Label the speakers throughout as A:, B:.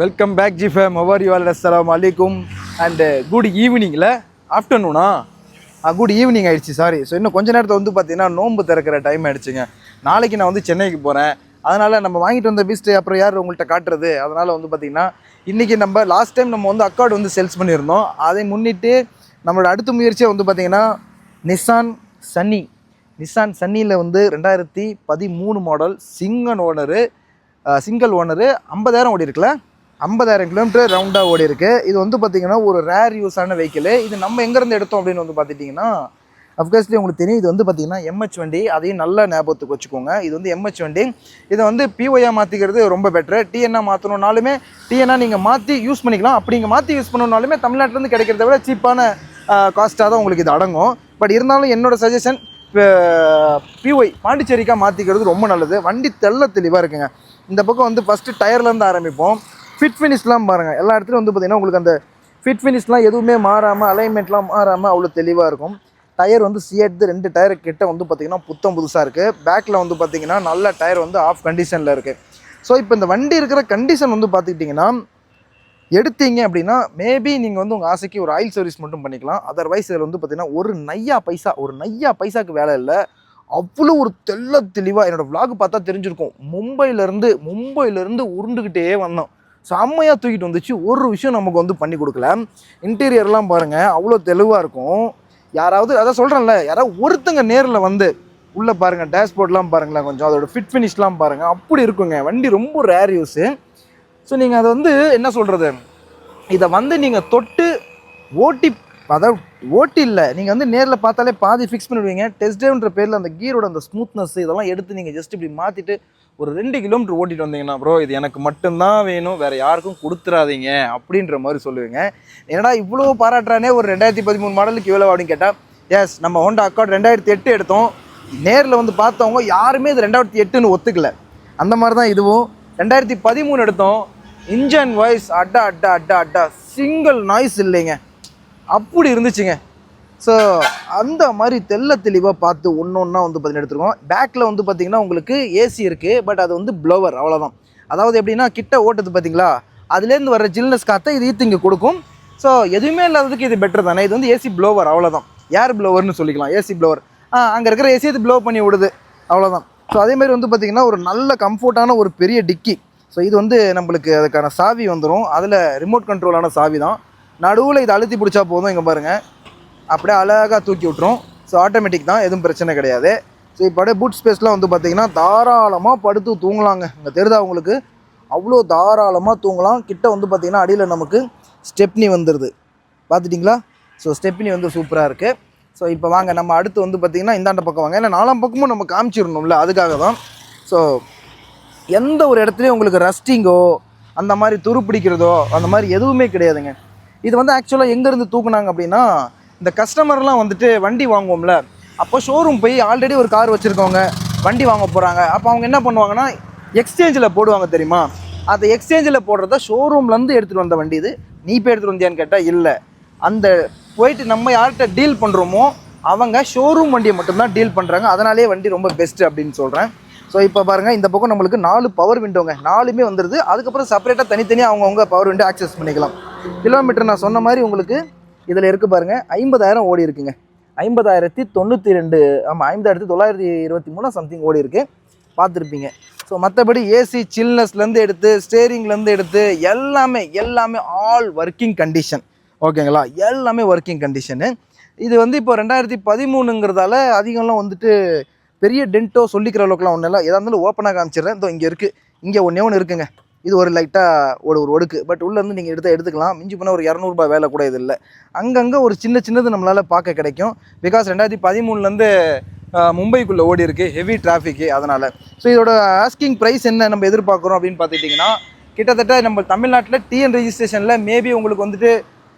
A: Welcome back G fam over you all அஸ்ஸலாம் and good ஈவினிங்கில் ஆஃப்டர்நூனா குட் ஈவினிங் ஆயிடுச்சு சாரி ஸோ இன்னும் கொஞ்ச நேரத்தில் வந்து பார்த்தீங்கன்னா நோன்பு திறக்கிற டைம் ஆயிடுச்சுங்க. நாளைக்கு நான் வந்து சென்னைக்கு போகிறேன் அதனால் நம்ம வாங்கிட்டு வந்த பீஸ்ட்டு அப்புறம் யார் உங்கள்கிட்ட காட்டுறது? அதனால் வந்து பார்த்தீங்கன்னா இன்றைக்கி நம்ம லாஸ்ட் டைம் நம்ம வந்து அக்கார்டு வந்து சேல்ஸ் பண்ணியிருந்தோம். அதை முன்னிட்டு நம்மளோட அடுத்த முயற்சியாக வந்து பார்த்திங்கன்னா நிசான் சன்னி நிசான் சன்னியில் வந்து ரெண்டாயிரத்தி பதிமூணு model single owner single owner ஐம்பதாயிரம் ஓடி இருக்குல்ல ஐம்பதாயிரம் கிலோமீட்டர் ரவுண்டாக ஓடி இருக்கு இது வந்து பார்த்தீங்கன்னா ஒரு ரேர் யூஸான வெஹிக்கிள் இது நம்ம எங்கேருந்து எடுத்தோம் அப்படின்னு வந்து பார்த்துட்டிங்கன்னா அஃப்கோர்ஸ்லி உங்களுக்கு தெரியும். இது வந்து பார்த்தீங்கன்னா எம்ஹெச் வண்டி. அதையும் நல்ல ஞாபகத்துக்கு வச்சுக்கோங்க. இது வந்து எம்ஹெச் வண்டி. இதை வந்து பிஒயாக மாற்றிக்கிறது ரொம்ப பெட்ரு டிஎன்ஆ மாற்றணுன்னாலுமே டிஎன்ஆ நீங்கள் மாற்றி யூஸ் பண்ணிக்கலாம். அப்படி நீங்கள் மாற்றி யூஸ் பண்ணணுன்னாலுமே தமிழ்நாட்டிலேருந்து கிடைக்கிறத விட சீப்பான காஸ்ட்டாக தான் உங்களுக்கு இது அடங்கும். பட் இருந்தாலும் என்னோடய சஜஷன் பிஒய் பாண்டிச்சேரிக்கா மாற்றிக்கிறது ரொம்ப நல்லது. வண்டி தெள்ள தெளிவாக இருக்குங்க. இந்த பக்கம் வந்து ஃபஸ்ட்டு டயர்லேருந்து ஆரம்பிப்போம். ஃபிட் ஃபினிஷ்லாம் பாருங்கள் எல்லா இடத்துலையும் வந்து பார்த்திங்கன்னா உங்களுக்கு அந்த ஃபிட் ஃபினிஷ்லாம் எதுவுமே மாறாமல் அலைன்மெண்ட்லாம் மாறாமல் அவ்வளோ தெளிவாக இருக்கும். டயர் வந்து சிஎட் ரெண்டு டயர் கிட்ட வந்து பார்த்திங்கன்னா புத்தம் புதுசாக இருக்குது பேக்கில் வந்து பார்த்திங்கன்னா நல்ல டயர் வந்து ஆஃப் கண்டிஷனில் இருக்குது ஸோ இப்போ இந்த வண்டி இருக்கிற கண்டிஷன் வந்து பார்த்துக்கிட்டிங்கன்னா எடுத்தீங்க அப்படின்னா மேபி நீங்கள் வந்து உங்கள் ஆசைக்கு ஒரு ஆயில் சர்வீஸ் மட்டும் பண்ணிக்கலாம். அதர்வைஸ் இதில் வந்து பார்த்திங்கன்னா ஒரு நையா பைசா ஒரு நையா பைசாக்கு வேலை இல்லை. அவ்வளோ ஒரு தெல்ல தெளிவாக என்னோடய vlog பார்த்தா தெரிஞ்சிருக்கும். மும்பையிலேருந்து மும்பையிலேருந்து உருண்டுக்கிட்டே வந்தோம். செம்மையாக தூக்கிட்டு வந்துச்சு. ஒரு விஷயம் நமக்கு வந்து பண்ணி கொடுக்கல. இன்டீரியர்லாம் பாருங்கள் அவ்வளோ தெளிவாக இருக்கும். யாராவது அதான் சொல்கிறேன்ல யாராவது ஒருத்தங்க நேரில் வந்து உள்ளே பாருங்கள் டேஷ்போர்ட்லாம் பாருங்களேன் கொஞ்சம். அதோட ஃபிட் ஃபினிஷ்லாம் பாருங்கள் அப்படி இருக்குங்க. வண்டி ரொம்ப ரேர் யூஸு ஸோ நீங்கள் அதை வந்து என்ன சொல்கிறது இதை வந்து நீங்கள் தொட்டு ஓட்டி அதாவது ஓட்டி இல்லை நீங்கள் வந்து நேரில் பார்த்தாலே பாதி ஃபிக்ஸ் பண்ணிடுவீங்க. டெஸ்ட் ட்ரைவ்ன்ற பேரில் அந்த கீரோட அந்த ஸ்மூத்னஸ் இதெல்லாம் எடுத்து நீங்கள் ஜஸ்ட் இப்படி மாற்றிட்டு ஒரு ரெண்டு கிலோமீட்டர் ஓட்டிட்டு வந்தீங்கன்னா ப்ரோ இது எனக்கு மட்டும்தான் வேணும். வேறு யாருக்கும் கொடுத்துறாதீங்க. அப்படின்ற மாதிரி சொல்லுவீங்க. என்னடா இவ்வளோ பாராட்டுறானே ஒரு ரெண்டாயிரத்தி பதிமூணு மாடலுக்கு இவ்வளோ அப்படின்னு கேட்டால் எஸ் நம்ம ஹோண்டா அக்கார்ட் ரெண்டாயிரத்தி எட்டு எடுத்தோம். நேரில் வந்து பார்த்தவங்க யாருமே இது ரெண்டாயிரத்தி எட்டுன்னு ஒத்துக்கல. அந்த மாதிரி தான் இதுவும். ரெண்டாயிரத்தி பதிமூணு எடுத்தோம். இன்ஜன் வாய்ஸ் அட்டா அட்டா அட்டா அட்டா சிங்கிள் நாய்ஸ் இல்லைங்க. அப்படி இருந்துச்சுங்க. ஸோ அந்த மாதிரி தெல்ல தெளிவாக பார்த்து ஒன்று ஒன்றா வந்து பார்த்தீங்கன்னா எடுத்துருக்கோம். பேக்கில் வந்து பார்த்தீங்கன்னா உங்களுக்கு ஏசி இருக்குது பட் அது வந்து ப்ளோவர் அவ்வளோதான் அதாவது எப்படின்னா கிட்ட ஓட்டது பார்த்தீங்களா அதுலேருந்து வர ஜில்னஸ் காற்றை இது ஈத்து இங்கே கொடுக்கும். ஸோ எதுவுமே இல்லாததுக்கு இது பெட்டர் தானே? இது வந்து ஏசி ப்ளோவர் அவ்வளோதான் ஏர் ப்ளோவர்னு சொல்லிக்கலாம். ஏசி ப்ளோவர் ஆ அங்கே இருக்கிற ஏசி இது ப்ளோ பண்ணி விடுது. அவ்வளோதான் ஸோ அதேமாதிரி வந்து பார்த்திங்கன்னா ஒரு நல்ல கம்ஃபர்ட்டான ஒரு பெரிய டிக்கி. ஸோ இது வந்து நம்மளுக்கு அதுக்கான சாவி வந்துடும் அதில் ரிமோட் கண்ட்ரோலான சாவி தான் நடுவில் இதை அழுத்தி பிடிச்சா போதும் இங்கே பாருங்கள் அப்படியே அழகாக தூக்கி விட்டுரும். ஸோ ஆட்டோமேட்டிக் தான் எதுவும் பிரச்சனை கிடையாது. ஸோ இப்போ அப்படியே பூட் ஸ்பேஸ்லாம் வந்து பார்த்திங்கன்னா தாராளமாக படுத்து தூங்கலாங்க. இங்கே தெரிதா உங்களுக்கு? அவ்வளோ தாராளமாக தூங்கலாம். கிட்ட வந்து பார்த்திங்கன்னா அடியில் நமக்கு ஸ்டெப்னி வந்துடுது பார்த்துட்டிங்களா ஸோ ஸ்டெப்னி வந்து சூப்பராக இருக்குது ஸோ இப்போ வாங்க நம்ம அடுத்து வந்து பார்த்திங்கன்னா இந்தாண்ட பக்கம் வாங்க. ஏன்னா நாலாம் பக்கமும் நம்ம காமிச்சிடணும்ல அதுக்காக தான். ஸோ எந்த ஒரு இடத்துலையும் உங்களுக்கு ரஸ்டிங்கோ அந்த மாதிரி துரு பிடிக்கிறதோ அந்த மாதிரி எதுவுமே கிடையாதுங்க. இது வந்து ஆக்சுவலாக எங்கேருந்து தூக்குனாங்க அப்படின்னா இந்த கஸ்டமர்லாம் வந்துட்டு வண்டி வாங்குவோம்ல அப்போ ஷோரூம் போய் ஆல்ரெடி ஒரு கார் வச்சுருக்கவங்க வண்டி வாங்க போகிறாங்க அப்போ அவங்க என்ன பண்ணுவாங்கன்னா எக்ஸ்சேஞ்சில் போடுவாங்க தெரியுமா? அந்த எக்ஸ்சேஞ்சில் போடுறத ஷோரூம்லேருந்து எடுத்துகிட்டு வந்த வண்டி இது. நீ போய் எடுத்துகிட்டு வந்தியான்னு கேட்டால் இல்லை. அந்த போயிட்டு நம்ம யார்கிட்ட டீல் பண்ணுறோமோ அவங்க ஷோரூம் வண்டியை மட்டும்தான் டீல் பண்ணுறாங்க அதனாலே வண்டி ரொம்ப பெஸ்ட்டு அப்படின்னு சொல்கிறேன் ஸோ இப்போ பாருங்கள் இந்த பக்கம் நம்மளுக்கு நாலு பவர் விண்டோங்க நாலுமே வந்துடுது அதுக்கப்புறம் செப்பரேட்டாக தனித்தனியாக அவங்கவுங்க பவர் விண்டோ ஆக்சஸ் பண்ணிக்கலாம். கிலோமீட்டர் நான் சொன்ன மாதிரி உங்களுக்கு இதில் இருக்குது பாருங்கள் ஐம்பதாயிரம் ஓடி இருக்குங்க. ஐம்பதாயிரத்தி தொண்ணூற்றி ரெண்டு ஆமாம் ஐம்பதாயிரத்தி தொள்ளாயிரத்தி இருபத்தி மூணு சம்திங் ஓடி இருக்குது பார்த்துருப்பீங்க. ஸோ மற்றபடி ஏசி சில்னஸ்லேருந்து எடுத்து ஸ்டேரிங்லேருந்து எடுத்து எல்லாமே எல்லாமே ஆல் ஒர்க்கிங் கண்டிஷன் ஓகேங்களா எல்லாமே ஒர்க்கிங் கண்டிஷனு இது வந்து இப்போ ரெண்டாயிரத்தி பதிமூணுங்கிறதால அதிகம்லாம் வந்துட்டு பெரிய டென்ட்டோ சொல்லிக்கிற அளவுக்குலாம் ஒன்றும் இல்லை. எதாக இருந்தாலும் ஓப்பனாக காமிச்சிடுறேன். இதோ இங்கே இருக்குது இங்கே ஒன்றே ஒன்று இருக்குங்க. இது ஒரு லைட்டாக ஒரு ஒரு ஒடுக்கு. பட் உள்ளேருந்து நீங்கள் எடுத்து எடுத்துக்கலாம். மிஞ்சி போனால் ஒரு இரநூறுபா வேலை கூட இது இல்லை. அங்கங்கே ஒரு சின்ன சின்னது நம்மளால் பார்க்க கிடைக்கும். பிகாஸ் ரெண்டாயிரத்தி பதிமூணுலேருந்து மும்பைக்குள்ளே ஓடி இருக்குது ஹெவி டிராஃபிக்கு அதனால். ஸோ இதோட ஆஸ்கிங் ப்ரைஸ் என்ன நம்ம எதிர்பார்க்குறோம் அப்படின்னு பார்த்துட்டிங்கன்னா கிட்டத்தட்ட நம்ம தமிழ்நாட்டில் டிஎன் ரெஜிஸ்ட்ரேஷனில் மேபி உங்களுக்கு வந்துட்டு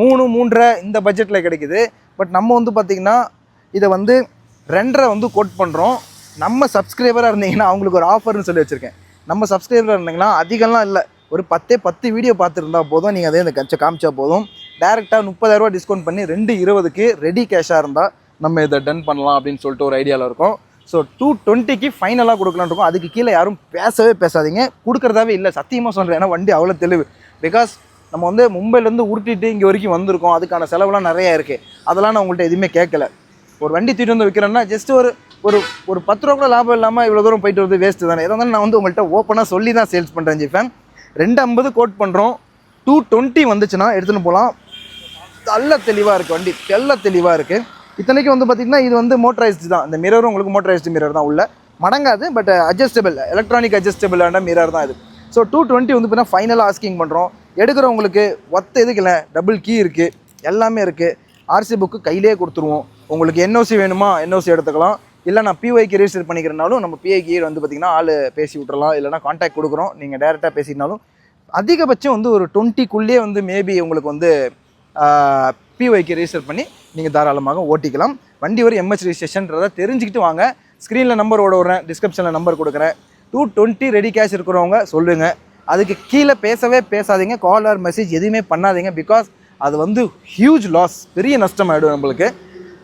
A: மூணு மூன்றரை இந்த பட்ஜெட்டில் கிடைக்குது. பட் நம்ம வந்து பார்த்திங்கன்னா இதை வந்து ரெண்டரை வந்து கோட் பண்ணுறோம் நம்ம சப்ஸ்கிரைபராக இருந்தீங்கன்னா அவங்களுக்கு ஒரு ஆஃபர்னு சொல்லி வச்சுருக்கேன். நம்ம சப்ஸ்கிரைபர் இருந்தீங்கன்னா அதிகம்லாம் இல்லை. ஒரு பத்தே பத்து வீடியோ பார்த்துருந்தா போதும். நீங்கள் அதே இந்த கச்சை காமிச்சா போதும். டேரெக்டாக முப்பதாயிரரூவா டிஸ்கவுண்ட் பண்ணி ரெண்டு இருபதுக்கு ரெடி கேஷாக இருந்தால் நம்ம இதை டன் பண்ணலாம் அப்படின்னு சொல்லிட்டு ஒரு ஐடியாவில் இருக்கும். ஸோ டூ டுவெண்ட்டிக்கு ஃபைனலாக கொடுக்கலான்னு இருக்கோம். அதுக்கு கீழே யாரும் பேசவே பேசாதீங்க. கொடுக்குறதாவே இல்லை. சத்தியமாக சொல்கிறேன் ஏன்னா வண்டி அவ்வளோ தெளிவு. பிகாஸ் நம்ம வந்து மும்பைலேருந்து உருட்டிட்டு இங்கே வரைக்கும் வந்திருக்கோம். அதுக்கான செலவுலாம் நிறையா இருக்குது அதெல்லாம் நான் உங்கள்கிட்ட எதுவுமே கேட்கல. ஒரு வண்டி தூக்கிட்டு வந்து விற்கிறேன்னா ஜஸ்ட் ஒரு ஒரு ஒரு பத்து ரூபா கூட லாபம் இல்லாமல் இவ்வளோ தூரம் போயிட்டு வருது வேஸ்ட்டு தானே. எதாவது நான் வந்து உங்கள்கிட்ட ஓப்பனாக சொல்லி தான் சேல்ஸ் பண்ணுறேன் ஜிஃபேன் ரெண்டு ஐம்பது கோட் பண்ணுறோம் டூ டுவெண்ட்டி வந்துச்சுன்னா எடுத்துகிட்டு போகலாம் நல்ல தெளிவாக இருக்குது வண்டி. தெல்ல தெளிவாக இருக்குது இத்தனைக்கும் வந்து பார்த்திங்கன்னா இது வந்து மோட்டரைஸ்டு தான். இந்த மிரரும் உங்களுக்கு மோட்டரைஸ்டு மிரர் தான் உள்ள. மடங்காது பட் அட்ஜஸ்டபிள் எலக்ட்ரானிக் அட்ஜஸ்டபிளான மிரர் தான் இது. ஸோ டூ டுவெண்ட்டி வந்து பார்த்தீங்கன்னா ஃபைனலாக ஆஸ்கிங் பண்ணுறோம் எடுக்கிறவங்களுக்கு ஒத்த எதுக்கு இல்லை டபுள் கீ இருக்குது எல்லாமே இருக்குது ஆர்சி புக்கு கையிலே கொடுத்துருவோம். உங்களுக்கு என்ஓசி வேணுமா? என்ஓசி எடுத்துக்கலாம். இல்லை நான் பிஒய்க்கு ரெஜிஸ்டர் பண்ணிக்கிறனாலும் நம்ம பிஐக்கு வந்து பார்த்திங்கன்னா ஆள் பேசி விட்றலாம் இல்லைனா காண்டாக்ட் கொடுக்குறோம். நீங்கள் டேரெக்டாக பேசினாலும் அதிகபட்சம் வந்து ஒரு டுவெண்ட்டிக்குள்ளேயே வந்து மேபி உங்களுக்கு வந்து பிஒய்க்கு ரெஜிஸ்டர் பண்ணி நீங்கள் தாராளமாக ஓட்டிக்கலாம். வண்டி ஒரு எம்ஹெச் ரிஜிஸ்ட்ரேஷன்றதை தெரிஞ்சுக்கிட்டு வாங்க. ஸ்க்ரீனில் நம்பர் ஓட விட்றேன். டிஸ்கிரிப்ஷனில் நம்பர் கொடுக்குறேன். டூ டுவெண்ட்டி ரெடி கேஷ் இருக்கிறவங்க சொல்லுங்கள் அதுக்கு கீழே பேசவே பேசாதீங்க. கால் ஆர் மெசேஜ் எதுவுமே பண்ணாதீங்க. பிகாஸ் அது வந்து ஹியூஜ் லாஸ் பெரிய நஷ்டம் ஆகிடும் நம்மளுக்கு.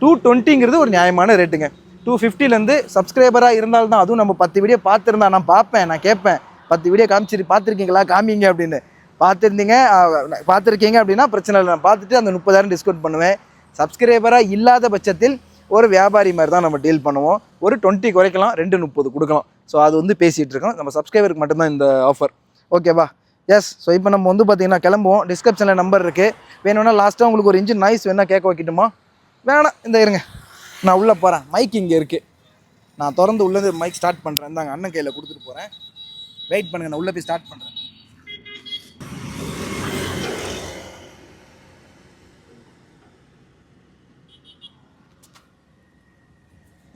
A: டூ டுவெண்ட்டிங்கிறது ஒரு நியாயமான ரேட்டுங்க டூ ஃபிஃப்டிலேருந்து சப்ஸ்கிரைபராக இருந்தால்தான் அதுவும் நம்ம பத்து வீடியோ பார்த்துருந்தா நான் பார்ப்பேன் நான் கேட்பேன். பத்து வீடியோ காமிச்சிரு பார்த்துருக்கீங்களா? காமிங்க அப்படின்னு. பார்த்துருந்தீங்க பார்த்துருக்கீங்க அப்படின்னா பிரச்சனை இல்லை. நான் பார்த்துட்டு அந்த முப்பதாயிரம் டிஸ்கவுண்ட் பண்ணுவேன். சப்ஸ்கிரைபராக இல்லாத பட்சத்தில் ஒரு வியாபாரி மாதிரி தான் நம்ம டீல் பண்ணுவோம். ஒரு டுவெண்ட்டி குறைக்கலாம் ரெண்டு முப்பது கொடுக்கலாம். ஸோ அது வந்து பேசிகிட்டு இருக்கோம். நம்ம சப்ஸ்கிரைபருக்கு மட்டும்தான் இந்த ஆஃபர் ஓகேவா எஸ் ஸோ இப்போ நம்ம வந்து பார்த்தீங்கன்னா கிளம்புவோம். டிஸ்கிரிப்ஷனில் நம்பர் இருக்குது வேணும்னா லாஸ்ட்டாக உங்களுக்கு ஒரு இன்ஜின் நாய்ஸ் வேணால் கேட்க வைக்கட்டுமா? வேணாம். இந்த இருங்க. நான் உள்ளே போகிறேன் மைக் இங்கே இருக்குது நான் திறந்து உள்ளே மைக் ஸ்டார்ட் பண்ணுறேன் இந்தாங்க அண்ணன் கையில் கொடுத்துட்டு போகிறேன் வெயிட் பண்ணுங்கள் நான் உள்ளே போய் ஸ்டார்ட் பண்ணுறேன்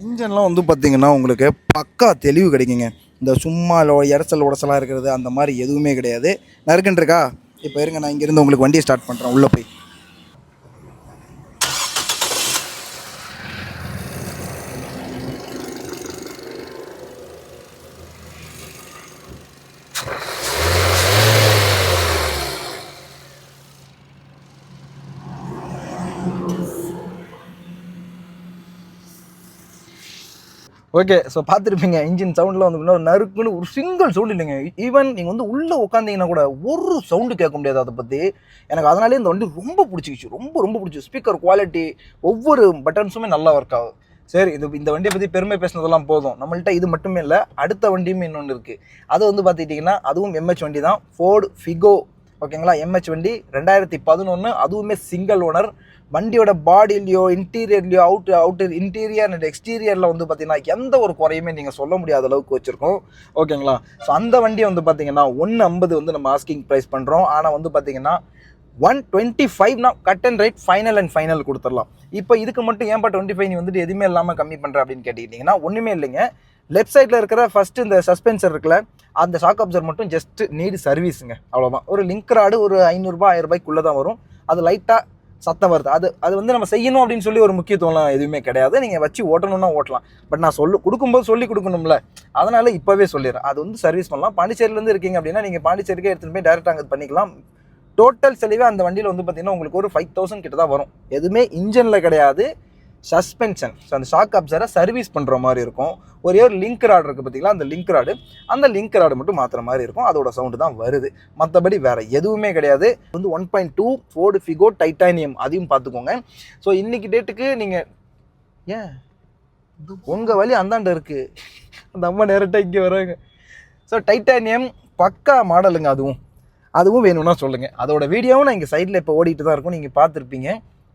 A: இன்ஜன்லாம் வந்து பார்த்திங்கன்னா உங்களுக்கு பக்கா தெளிவு கிடைக்குங்க. இந்த சும்மா லோ உடச்சலாக இருக்கிறது அந்த மாதிரி எதுவுமே கிடையாது. நறுக்குன்னு இருக்கா? இப்போ இருங்க நான் இங்கேருந்து உங்களுக்கு வண்டியை ஸ்டார்ட் பண்ணுறேன் உள்ளே போய். ஓகே ஸோ பார்த்துருப்பீங்க இன்ஜின் சவுண்டில் வந்து நறுக்குன்னு ஒரு சிங்கிள் சவுண்ட் இல்லைங்க. ஈவன் நீங்கள் வந்து உள்ளே உட்காந்தீங்கன்னா கூட ஒரு சவுண்டு கேட்க முடியாது அதை பற்றி எனக்கு அதனாலே இந்த வண்டி ரொம்ப பிடிச்சிக்கிச்சு. ரொம்ப ரொம்ப பிடிச்சி. ஸ்பீக்கர் குவாலிட்டி ஒவ்வொரு பட்டன்ஸுமே நல்லா ஒர்க் ஆகுது. சரி இது இந்த வண்டியை பற்றி பெருமை பேசினதெல்லாம் போதும். நம்மள்ட்ட இது மட்டுமே இல்லை அடுத்த வண்டியுமே இன்னொன்று இருக்குது அது வந்து பார்த்துக்கிட்டிங்கன்னா அதுவும் எம்ஹெச் வண்டி தான். ஃபோர்டு ஃபிகோ ஓகேங்களா எம்ஹெச் வண்டி ரெண்டாயிரத்தி பதினொன்று அதுவுமே சிங்கிள் ஓனர் வண்டியோட பாடியிலையோ இன்டீரியர்லையோ அவுட் அவுட்டர் இன்டீரியர் அண்ட் எக்ஸ்டீரியரில் வந்து பார்த்தீங்கன்னா எந்த ஒரு குறையுமே நீங்கள் சொல்ல முடியாத அளவுக்கு வச்சுருக்கோம். ஓகேங்களா ஸோ அந்த வண்டியை வந்து பார்த்தீங்கன்னா ஒன்று ஐம்பது வந்து நம்ம ஆஸ்கிங் ப்ரைஸ் பண்ணுறோம் ஆனால் வந்து பார்த்தீங்கன்னா one twenty ஃபைவ்னா cut and right final and final கொடுத்துடலாம். இப்போ இதுக்கு மட்டும் ஏன்பா டுவெண்ட்டி ஃபைவ் நீ வந்துட்டு எதுவுமே இல்லாமல் கம்மி பண்ணுற அப்படின்னு கேட்டுக்கிட்டிங்கன்னா ஒன்றுமே இல்லைங்க. லெஃப்ட் சைடில் இருக்கிற ஃபஸ்ட்டு இந்த சஸ்பென்சர் இருக்குல்ல அந்த ஷாக் அப்சர் மட்டும் ஜஸ்ட் நீடு சர்வீஸுங்க அவ்வளோதான் ஒரு லிங்க் ராடு ஒரு ஐநூறுரூபா ஆயிரம் ரூபாய்க்குள்ளே தான் வரும். அது லைட்டாக சத்தம் வருது. அது அது வந்து நம்ம செய்யணும் அப்படின்னு சொல்லி ஒரு முக்கியத்துவம்லாம் எதுவுமே கிடையாது. நீங்கள் வச்சு ஓட்டணும்னா ஓட்டலாம். பட் நான் சொல்லு கொடுக்கும்போது சொல்லி கொடுக்கணும்ல. அதனால் இப்போவே சொல்லிடுறேன். அது வந்து சர்வீஸ் பண்ணலாம். பாண்டிச்சேரியிலேருந்து இருக்கீங்க அப்படின்னா நீங்கள் பாண்டிச்சேரிக்கே எடுத்துகிட்டு போய் டேரெக்டாக அங்கே பண்ணிக்கலாம். டோட்டல் செலவே அந்த வண்டியில் வந்து பார்த்திங்கன்னா உங்களுக்கு ஒரு ஃபைவ் தௌசண்ட் கிட்ட தான் வரும். எதுவுமே இன்ஜினில் கிடையாது. சஸ்பென்ஷன் ஸோ அந்த ஷாக் அப்சரை சர்வீஸ் பண்ணுற மாதிரி இருக்கும். ஒரே ஒரு லிங்க் ராடு இருக்குது பார்த்தீங்களா? அந்த லிங்க் ராடு அந்த லிங்க் ராடு மட்டும் மாற்றுற மாதிரி இருக்கும். அதோட சவுண்டு தான் வருது. மற்றபடி வேறு எதுவுமே கிடையாது. வந்து one point two Ford Figo Titanium அதையும் பார்த்துக்கோங்க. ஸோ இன்றைக்கி டேட்டுக்கு நீங்கள் ஏன்? உங்கள் வழி அந்தாண்ட இருக்குது அந்த அம்மா நேரட்டாக இங்கே வராங்க. ஸோ டைட்டானியம் பக்கா மாடலுங்க அதுவும். அதுவும் வேணும்னா சொல்லுங்கள் அதோட வீடியோவும் நான் இங்கே சைடில் இப்போ ஓடிட்டு தான் இருக்கும். நீங்கள் பார்த்துருப்பீங்க.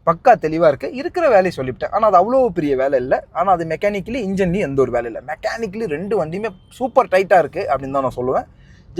A: பக்கா தெளிவாக இருக்குது இருக்கிற வேலையை சொல்லிவிட்டேன். ஆனால் அது அவ்வளோ பெரிய வேலை இல்லை. ஆனால் அது மெக்கானிக்கலி இன்ஜின்லேயும் எந்த ஒரு வேலை இல்லை. மெக்கானிக்கலி ரெண்டு வண்டியுமே சூப்பர் டைட்டாக இருக்குது அப்படின்னு தான் நான் சொல்லுவேன்.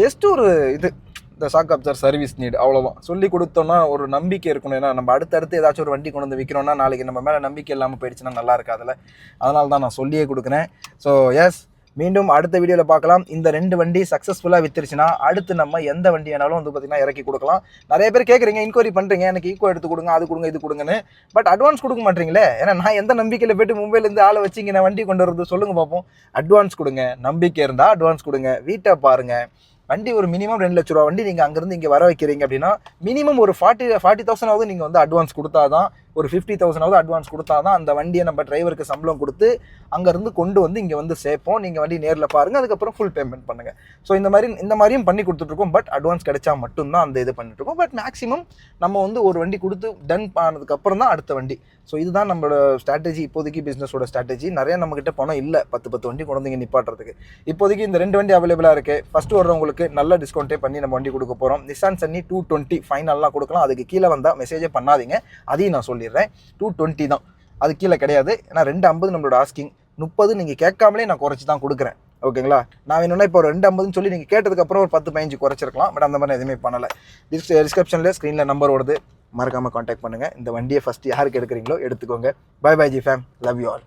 A: ஜஸ்ட் ஒரு இது இந்த ஷாக் அப்சர் சர்வீஸ் நீட் அவ்வளோதான் சொல்லி கொடுத்தோம்னா ஒரு நம்பிக்கை இருக்கணும். ஏன்னா நம்ம அடுத்தடுத்து ஏதாச்சும் ஒரு வண்டி கொண்டு வந்து விற்கிறோம்னா நாளைக்கு நம்ம மேலே நம்பிக்கை இல்லாமல் போயிடுச்சுன்னா நல்லா இருக்காதுல்ல. அதனால தான் நான் சொல்லியே கொடுக்குறேன். ஸோ எஸ் மீண்டும் அடுத்த வீடியோவில் பார்க்கலாம். இந்த ரெண்டு வண்டி சக்ஸஸ்ஃபுல்லாக வித்துருச்சுன்னா அடுத்து நம்ம எந்த வண்டி வேணாலும் வந்து பார்த்திங்கன்னா இறக்கி கொடுக்கலாம். நிறைய பேர் கேட்குறீங்க இன்கொயரி பண்ணுறீங்க எனக்கு ஈக்கோ எடுத்து கொடுங்க அது கொடுங்க இது கொடுங்கன்னு. பட் அட்வான்ஸ் கொடுக்க மாட்டீங்களே? ஏன்னா நான் எந்த நம்பிக்கையில் போயிட்டு மும்பைலேருந்து ஆளை வச்சு இங்கே நான் வண்டி கொண்டு வரது சொல்லுங்கள் பார்ப்போம் அட்வான்ஸ் கொடுங்க. நம்பிக்கை இருந்தால் அட்வான்ஸ் கொடுங்க. வீட்டை பாருங்கள் வண்டி ஒரு மினிமம் ரெண்டு லட்ச ரூபா வண்டி நீங்கள் அங்கேருந்து இங்கே வர வைக்கிறீங்க அப்படின்னா மினிமம் ஒரு ஃபார்ட்டி ஃபார்ட்டி தௌசண்ட் ஆகுது நீங்கள் வந்து அட்வான்ஸ் கொடுத்தா தான் ஒரு ஃபிஃப்டி தௌசண்டாவது அட்வான்ஸ் கொடுத்தா தான் அந்த வண்டியை நம்ம டிரைவருக்கு சம்பளம் கொடுத்து அங்கேருந்து கொண்டு வந்து இங்கே வந்து சேர்ப்போம். நீங்கள் வண்டி நேரில் பாருங்கள் அதுக்கப்புறம் ஃபுல் பேமெண்ட் பண்ணுங்கள் ஸோ இந்த மாதிரி இந்த மாதிரியும் பண்ணி கொடுத்துட்ருக்கோம். பட் அட்வான்ஸ் கிடைச்சா மட்டும்தான் அந்த இது பண்ணிட்டுருக்கோம் பட் மேக்ஸிமம் நம்ம வந்து ஒரு வண்டி கொடுத்து டன் ஆனதுக்கப்புறம் தான் அடுத்த வண்டி. ஸோ இதுதான் நம்மளோட ஸ்ட்ராட்டஜி இப்போதைக்கு பிஸ்னஸோட ஸ்ட்ராட்டஜி நிறைய நம்மக்கிட்ட பணம் இல்லை. பத்து பத்து வண்டி குழந்தைங்க நிப்பாட்டுறதுக்கு. இப்போதைக்கு இந்த ரெண்டு வண்டி அவைலபிளாக இருக்குது ஃபஸ்ட்டு வர்றவங்களுக்கு நல்ல டிஸ்கவுண்ட்டே பண்ணி நம்ம வண்டி கொடுக்க போகிறோம் நிசான் சன்னி டூ டுவெண்ட்டி ஃபைனல்லாம் கொடுக்கலாம். அதுக்கு கீழே வந்தால் மெசேஜே பண்ணாதீங்க. அதையும் நான் சொல்லிடுறேன். டூ டுவெண்ட்டி தான். அது கீழே கிடையாது. ஏன்னா ரெண்டு ஐம்பது நம்மளோட ஆஸ்கிங் முப்பது நீங்கள் கேட்காமலே நான் குறைச்சி தான் கொடுக்குறேன். ஓகேங்களா? நான் வேணும்னா இப்போ ஒரு ரெண்டு ஐம்பதுன்னு சொல்லி நீங்கள் கேட்டதுக்கப்புறம் ஒரு பத்து பதினஞ்சு குறைச்சிருக்கலாம். பட் அந்த மாதிரி எதுவுமே பண்ணலை. டிஸ் டிஸ்கிரிப்ஷனில் ஸ்க்ரீனில் நம்பர் ஓடுது. மறக்காமல் காண்டாக்ட் பண்ணுங்கள் இந்த வண்டியை ஃபஸ்ட்டு யாருக்கு எடுக்கிறீங்களோ எடுத்துக்கோங்க. Bye bye G fam love you all